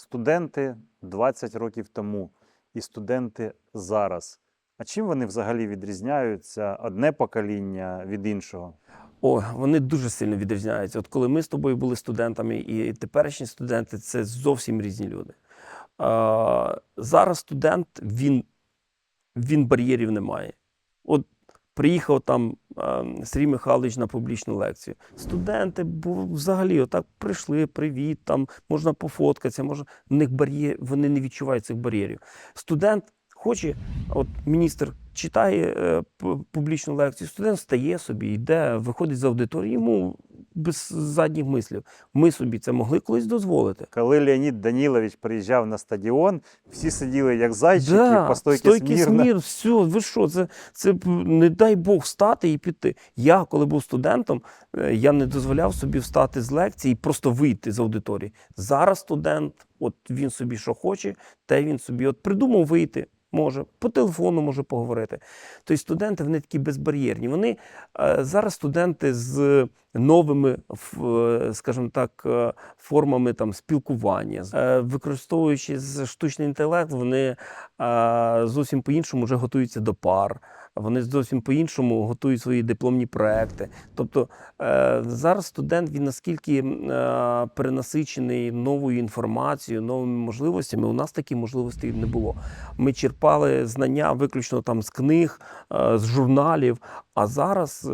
студенти 20 років тому і студенти зараз. А чим вони взагалі відрізняються одне покоління від іншого? О, вони дуже сильно відрізняються. От коли ми з тобою були студентами, і теперішні студенти це зовсім різні люди. А, зараз студент, він, він бар'єрів не має. От приїхав там Сергій Михайлович на публічну лекцію. Студенти бу- взагалі отак прийшли, привіт, там можна пофоткатися, можна. В них бар'єр, вони не відчувають цих бар'єрів. Студент хоче, от міністр читає е, публічну лекцію, студент встає собі, йде, виходить з аудиторії, йому без задніх мислів. Ми собі це могли колись дозволити. Коли Леонід Данілович приїжджав на стадіон, всі сиділи як зайчики, Да, по стойки стойки смірно. смір, все, ви що, це, це не дай Бог встати і піти. Я, коли був студентом, е, я не дозволяв собі встати з лекції і просто вийти з аудиторії. Зараз студент, от він собі що хоче, те він собі от придумав вийти. Може, по телефону може поговорити. Тобто студенти вони такі безбар'єрні. Вони е, зараз студенти з новими, е, скажімо так, е, формами там спілкування, е, використовуючи штучний інтелект, вони зовсім по-іншому вже готуються до пар. Вони зовсім по-іншому готують свої дипломні проекти. Тобто зараз студент він наскільки перенасичений новою інформацією, новими можливостями. У нас такі можливості не було. Ми черпали знання виключно там з книг, з журналів. А зараз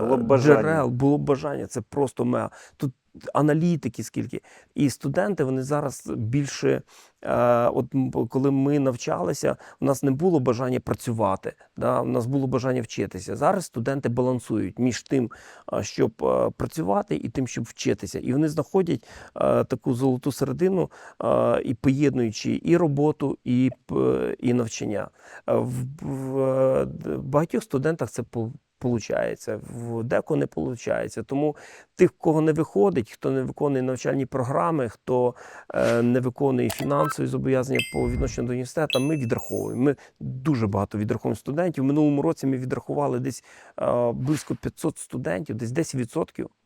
Було б джерел, було бажання. Це просто мега. Тут аналітики скільки. І студенти вони зараз більше. Е, от коли ми навчалися, у нас не було бажання працювати. Да? У нас було бажання вчитися. Зараз студенти балансують між тим, щоб е, працювати, і тим, щоб вчитися. І вони знаходять е, таку золоту середину, е, і поєднуючи і роботу, і, і навчання. Е, В, в е, багатьох студентах це Получається, в деко не получається. Тому тих, кого не виходить, хто не виконує навчальні програми, хто е, не виконує фінансові зобов'язання по відношенню до університету, ми відраховуємо. Ми дуже багато відраховуємо студентів. В минулому році ми відрахували десь е, близько 500 студентів, десь 10%